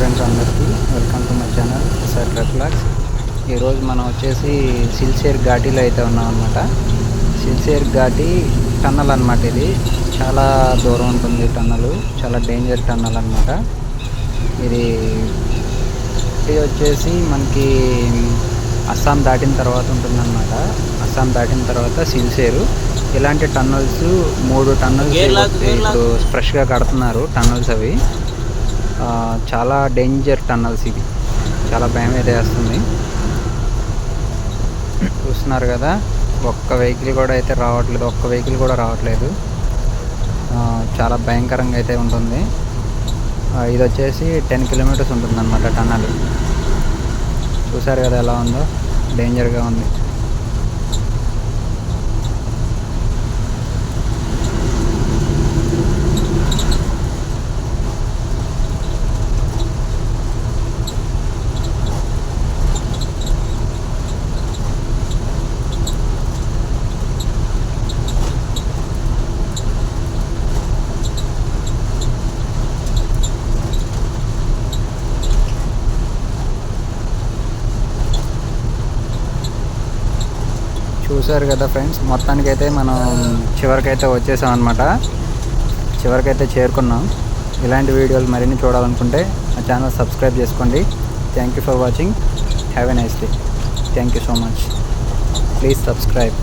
Friends అందరికీ welcome to my channel sir ట్రక్లాక్స్ ఈరోజు మనం వచ్చేసి సిల్సేర్ ఘాటీలో అయితే ఉన్నాం అనమాట సిల్సేర్ ఘాటీ టన్నల్ అనమాట ఇది. చాలా దూరం ఉంటుంది టన్నల్. చాలా డేంజర్ టన్నల్ అనమాట ఇది ఇది వచ్చేసి మనకి అస్సాం దాటిన తర్వాత ఉంటుందన్నమాట. అస్సాం దాటిన తర్వాత సిల్సేరు. ఇలాంటి టన్నల్స్ మూడు టన్నల్స్ ఇప్పుడు ఫ్రెష్గా కడుతున్నారు టన్నల్స్ అవి. చాలా డేంజర్ టన్నల్స్ ఇవి. చాలా భయం అయితే వేస్తుంది చూస్తున్నారు కదా ఒక్క వెహికల్ కూడా అయితే రావట్లేదు ఒక్క వెహికల్ కూడా రావట్లేదు. చాలా భయంకరంగా అయితే ఉంటుంది. ఇది వచ్చేసి టెన్ కిలోమీటర్స్ ఉంటుందన్నమాట టన్నల్ చూసారు కదా ఎలా ఉందో? డేంజర్గా ఉంది. చూసారు కదా ఫ్రెండ్స్ మొత్తానికైతే మనం చివరికైతే వచ్చేసాం అనమాట చివరికైతే చేరుకున్నాం. ఇలాంటి వీడియోలు మరిన్ని చూడాలనుకుంటే మా ఛానల్ సబ్స్క్రైబ్ చేసుకోండి. Thank you for watching have a nice day thank you so much please subscribe